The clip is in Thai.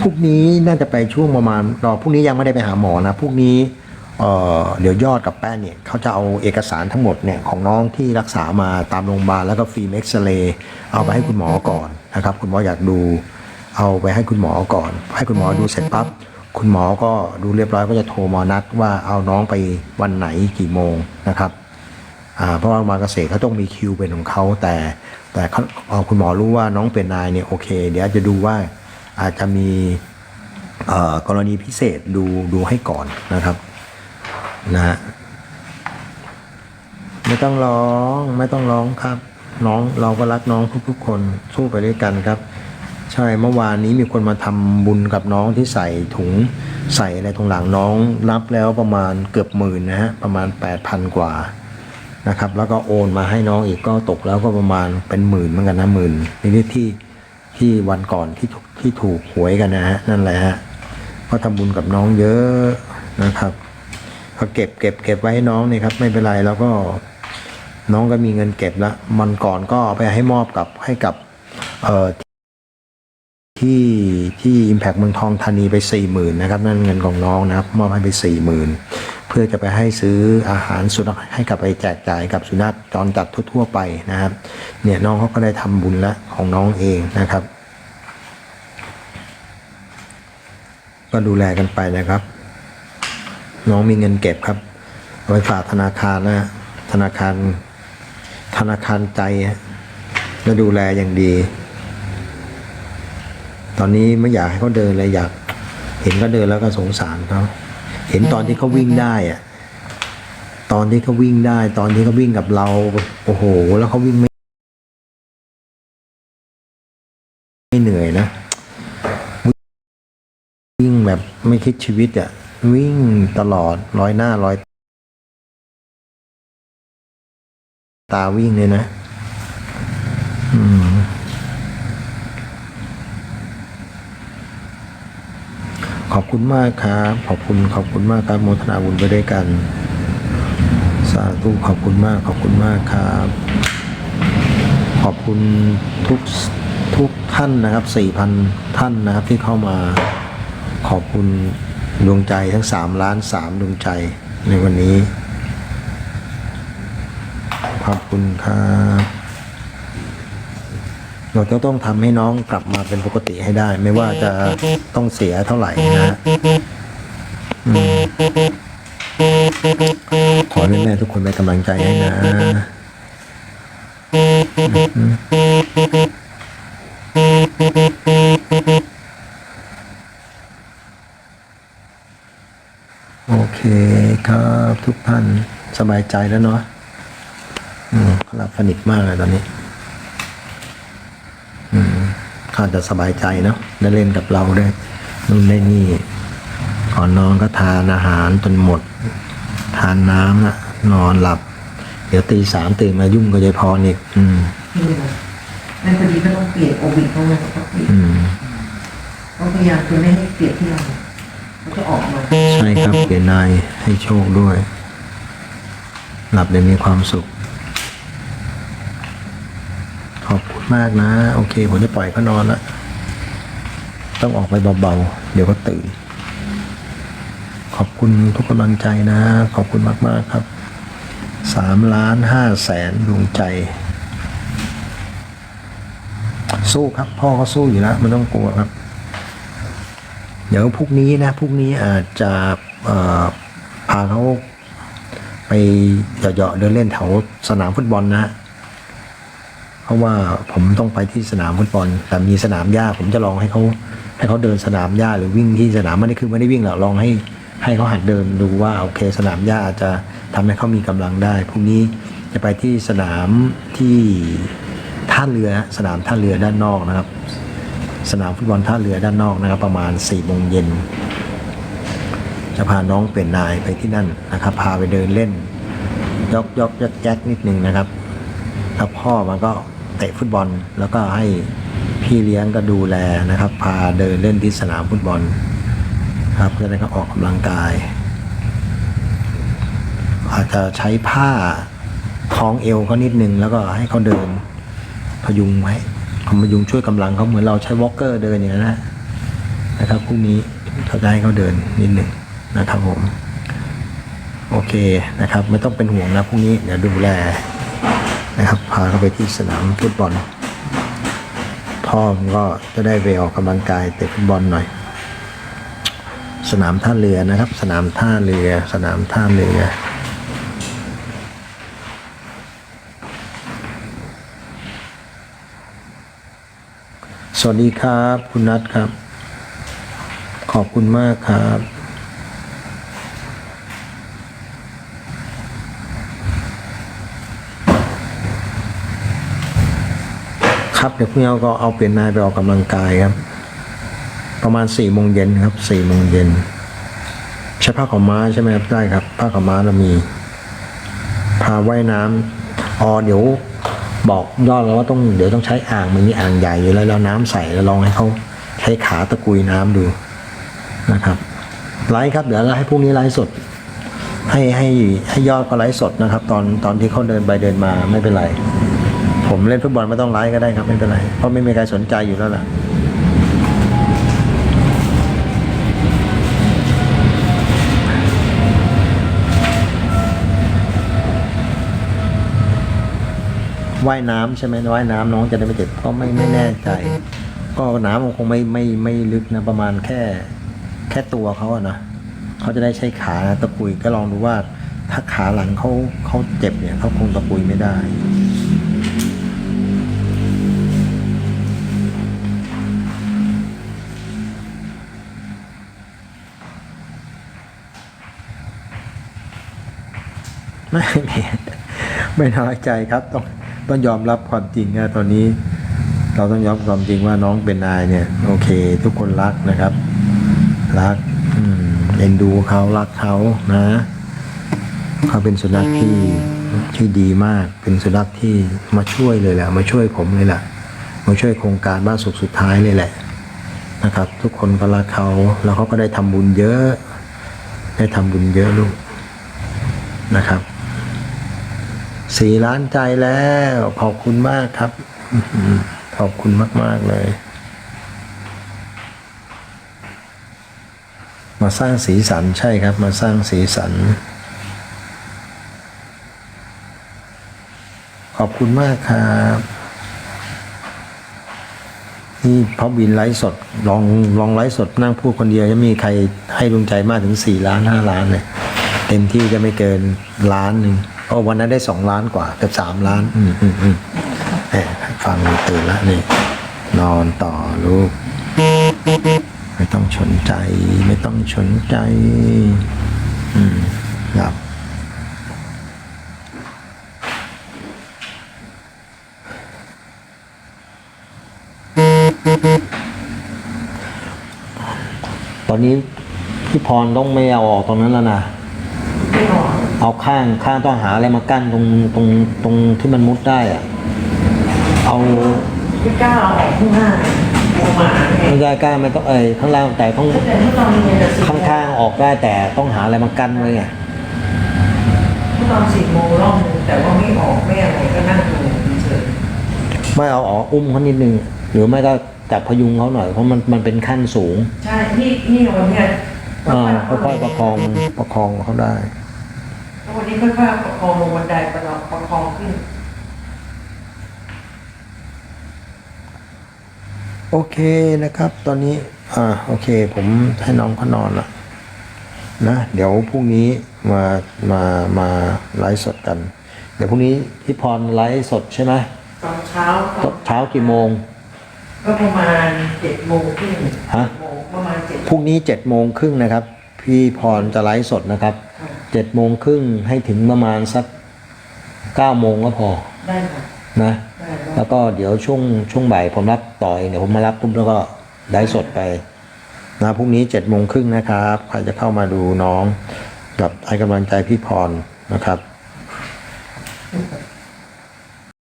พรุ่งนี้น่าจะไปช่วงประมาณรอพรุ่งนี้ยังไม่ได้ไปหาหมอนะพรุ่งนี้เอ่อเดี๋ยวยอดกับแป้นเนี่ยเขาจะเอาเอกสารทั้งหมดเนี่ยของน้องที่รักษามาตามโรงพยาบาลแล้วก็ฟิล์มเอ็กซเรย์เอาไปให้คุณหมอก่อนนะครับ คุณหมออยากดู เอาไปให้คุณหมอก่อน ให้คุณหมอดูเสร็จปั๊บคุณหมอก็ดูเรียบร้อยก็จะโทรมานัดว่าเอาน้องไปวันไหนกี่โมงนะครับอ่าเพราะว่าโรงพยาเกษตรเขาต้องมีคิวเป็นของเขาแต่แต่เขาคุณหมอรู้ว่าน้องเป็นนายเนี่ยโอเค เดี๋ยวจะดูว่า อาจจะมีกรณีพิเศษดูดูให้ก่อนนะครับนะฮะไม่ต้องร้องไม่ต้องร้องครับ น้องเราก็รักน้องทุกๆ คนสู้ไปด้วยกันครับ ใช่เมื่อวานนี้มีคนมาทำบุญกับน้องที่ใส่ถุงใส่อะไรตรงหลังน้องนับแล้วประมาณเกือบหมื่นนะฮะประมาณ 8,000 กว่านะครับ แล้วก็โอนมาให้น้องอีกก็ตกแล้วก็ประมาณเป็นหมื่นเหมือนกันนะหมื่นในที่ที่ ที่วันก่อนที่ที่ถูกหวยกันนะฮะนั่นแหละฮะก็ทำบุญกับน้องเยอะนะครับก็เก็บเก็บเก็บไว้ให้น้องนี่ครับ ไม่เป็นไรแล้วก็น้องก็มีเงินเก็บล้วมันก่อนก็เอาไปให้มอบกับให้กับเอ่อที่ที่ Impact เมืองทองธานีไปสี่หมื่นนะครับ นั่นเงินของน้องนะครับ มอบให้ไปสี่หมื่น เพื่อจะไปให้ซื้ออาหารสุนัขให้กับไปแจกจ่ายกับสุนัขจรจัดทั่วๆไปนะครับเนี่ยน้องเขาก็ได้ทำบุญแล้วของน้องเองนะครับ ก็ดูแลกันไปนะครับ น้องมีเงินเก็บครับเอาไปฝากธนาคารนะธนาคารธนาคารใจฮะแล้วดูแลอย่างดี ตอนนี้ไม่อยากให้เขาเดินเลยอยาก เห็นเขาเดินแล้วก็สงสารเขา เห็นตอนที่เขาวิ่งได้อะตอนที่เขาวิ่งได้ ตอนที่เขาวิ่งกับเรา โอ้โห แล้วเขาวิ่งไม่ไม่เหนื่อยนะ วิ่งแบบไม่คิดชีวิตอะวิ่งตลอดร้อยหน้าร้อย ตาวิ่งเลยนะ อืม ขอบคุณมากครับ ขอบคุณขอบคุณมากครับโมทนาบุญไปด้วยกัน สาธุขอบคุณมาก ขอบคุณมากครับ ขอบคุณทุกทุกท่านนะครับสี่พันท่านนะครับที่เข้ามา ขอบคุณดวงใจทั้งสามล้านสามดวงใจในวันนี้ ขอบคุณครับ เราจะต้องทำให้น้องกลับมาเป็นปกติให้ได้ ไม่ว่าจะต้องเสียเท่าไหร่นะอขอให้แม่ทุกคนเป็นกำลังใจให้นะโอเคครับทุกท่านสบายใจแล้วเนาะอืมเขาหลับสนิทมากเลยตอนนี้ เขาจะสบายใจเนาะได้เล่นกับเราได้วยนู่นได้นี่ก่อนนอนก็ทานอาหารจนหมด ทานน้ำอะนอนหลับ เดี๋ยวตีสามตื่นมายุ่งกับยายพรอีกอืมนี่นะนั่นพอดีก็ต้องเปลี่ยนโอบิเขาเลยต้องเปลี่ยนอืมต้องพยายามคือไม่ให้เปลี่ยนที่เราแล้วก็ออกมา ใช่ครับเปลี่ยนนายให้โชคด้วย หลับได้มีความสุข ขอบคุณ มากนะ โอเค ผมจะปล่อยเขานอนละต้องออกไปเบาๆ เดี๋ยวก็ตื่น ขอบคุณทุกกำลังใจนะ ขอบคุณมากๆครับสามล้านห้าแสนดวงใจ สู้ครับ พ่อก็สู้อยู่แล้วไมันต้องกลัวครับ เดี๋ยวพรุ่งนี้นะพรุ่งนี้อาจจะพาเขาไปเหยาะๆเดินเล่นแถวสนามฟุตบอลนะ ราะว่าผมต้องไปที่สนามฟุตบอลแต่มีสนามหญ้าผมจะลองให้เขาให้เขาเดินสนามหญ้าหรือวิ่งที่สนามไม่ได้คือไม่ได้วิ่งหรอกลองให้ให้เขาหัดเดินดูว่าโอเคสนามหญ้าอาจจะทำให้เขามีกำลังได้พรุ่งนี้จะไปที่สนามที่ท่าเรือสนามท่าเรือด้านนอกนะครับ สนามฟุตบอลท่าเรือด้านนอกนะครับ ประมาณ4ี่โมงเย็นจะพาน้องเป็นนายไปที่นั่นนะครับ พาไปเดินเล่นยกยกยักแจ๊กนิดนึงนะครับแล้วพ่อมันก็ เตะฟุตบอล แล้วก็ให้พี่เลี้ยงก็ดูแลนะครับ พาเดินเล่นที่สนามฟุตบอล ครับเพื่อให้เขาออกกำลังกาย อาจจะใช้ผ้าคล้องเอวเขานิดนึง แล้วก็ให้เขาเดินพยุงไว้พยุงช่วยกำลังเขาเหมือนเราใช้วอล์กเกอร์เดินอย่างนั้นนะนะครับพรุ่งนี้เขาจะให้เขาเดินนิดหนึ่งนะครับผม โอเคนะครับ ไม่ต้องเป็นห่วงนะพรุ่งนี้เดี๋ยวดูแล นะครับ พาเขาไปที่สนามฟุตบอล พ่อมก็จะได้ไปออกกำลังกายเตะฟุตบอลหน่อย สนามท่าเรือนะครับ สนามท่าเรือ สนามท่าเรือสวัสดีครับ คุณนัทครับ ขอบคุณมากครับ ครับเดี๋ยวพรุ่งนี้เราก็เอาเปลี่ยนนายไปออกกำลังกายครับ ประมาณสี่โมงเย็นครับสี่โมงเย็นใช้ผ้าขาวม้าใช่ไหมครับได้ครับ ผ้าขาวม้าเรามีพาว่ายน้ำอ๋อเดี๋ยวบอกยอดแล้วว่าต้องเดี๋ยวต้องใช้อ่างมันมีอ่างใหญ่อยู่แล้วเราน้ำใส่แล้วลองให้เขาใช้ขาตะกุยน้ำดูนะครับไลฟ์ครับเดี๋ยวเราให้พรุ่งนี้ไลฟ์สด ให้ให้ให้ยอดก็ไลฟ์สดนะครับ ตอนตอนที่เขาเดินไปเดินมาไม่เป็นไร ผมเล่นฟุตบอลไม่ต้องไลฟ์ก็ได้ครับไม่เป็นไร เพราะไม่มีใครสนใจอยู่แล้วล่ะว่ายน้ำใช่ไหมว่ายน้ำน้องจะได้ไม่เจ็บก็ไม่ไม่แน่ใจ ก็น้ำมันคงไม่ไม่ไม่ลึกนะประมาณแค่ แค่ตัวเขาอะนะเขาจะได้ใช้ขาตะกุยก็ลองดูว่า ถ้าขาหลังเขาเขาเจ็บเนี่ยเขาคงตะกุยไม่ได้ ไม่ไม่ไม่น้อยใจครับ ต้องต้องยอมรับความจริงนะตอนนี้ เราต้องยอมความจริงว่าน้องเป็นนายเนี่ย โอเค ทุกคนรักนะครับ รักเอ็นดูเขารักเขานะเขาเป็นสุนัขที่ที่ดีมาก เป็นสุนัขที่มาช่วยเลยแหละมาช่วยผมเลยแหละมาช่วยโครงการบ้านสุขสุดท้ายเลยแหละนะครับ ทุกคนก็รักเขาแล้วเขาก็ได้ทำบุญเยอะ ได้ทำบุญเยอะลูกนะครับ สี่ล้านใจแล้ว ขอบคุณมากครับ ขอบคุณมาก ๆ เลย มาสร้างสีสันใช่ครับ มาสร้างสีสัน ขอบคุณมากครับนี่พอบินไลฟ์สดลองลองไลฟ์สดนั่งพูดคนเดียวจะมีใครให้ดวงใจมากถึงสี่ล้านห้าล้านเลยเต็มที่จะไม่เกินล้านหนึ่ง โอ้วันนั้นได้สองล้านกว่าเกือบสามล้าน อืมอืมอืมแหมฟังตื่นละนี่นอนต่อลูก ไม่ต้องสนใจ ไม่ต้องสนใจ อืมหลับตอนนี้พี่พรต้องไม่เอาออกตรงนั้นแล้วนะไม่ออก เอาข้างข้างต้องหาอะไรมากั้นตรงตรงตรงที่มันมุดได้อะเอาไม่กล้าเอาออกข้างหน้าหัวหมาไงไม่ได้กล้าไม่ต้องเอ้ยข้างล่างแต่ต้องแต่เมื่อตอนเรียนอะสิบโมข้างๆออกได้แต่ต้องหาอะไรมากั้นไว้ไงเมื่อตอนสิบโมงรอบนึงแต่ว่าไม่ออกไม่อะไรก็นั่งดูเฉยไม่เอาออกอุ้มเขานิดนึงหรือไม่ก็จับพยุงเขาหน่อยเพราะมันมันเป็นขั้นสูงใช่นี่นี่วันเนี้ย อ่าค่อยๆประคองประคองเขาได้ วันนี้ค่อยๆประคองลงบันไดประคองประคองขึ้น โอเคนะครับ ตอนนี้ อ่า โอเค ผมให้น้องเขานอนละนะ เดี๋ยวพรุ่งนี้มา มา มาไลฟ์สดกัน เดี๋ยวพรุ่งนี้พี่พรไลฟ์สดใช่ไหมตอนเช้าตอนเช้ากี่โมง ก็ประมาณเจ็ดโมงครึ่งฮะโมงประมาณเจ็ดพรุ่งนี้เจ็ดโมงครึ่งนะครับ พี่พรจะไลฟ์สดนะครับค่ะ เจ็ดโมงครึ่งให้ถึงประมาณสักเก้าโมงก็พอได้ค่ะนะได้ได้แล้วก็เดี๋ยวช่วงช่วงบ่ายผมรับต่อเองเดี๋ยวผมมารับปุ๊บแล้วก็ได้สดไปนะพรุ่งนี้เจ็ดโมงครึ่งนะครับ ใครจะเข้ามาดูน้องกับให้กำลังใจพี่พรนะครับ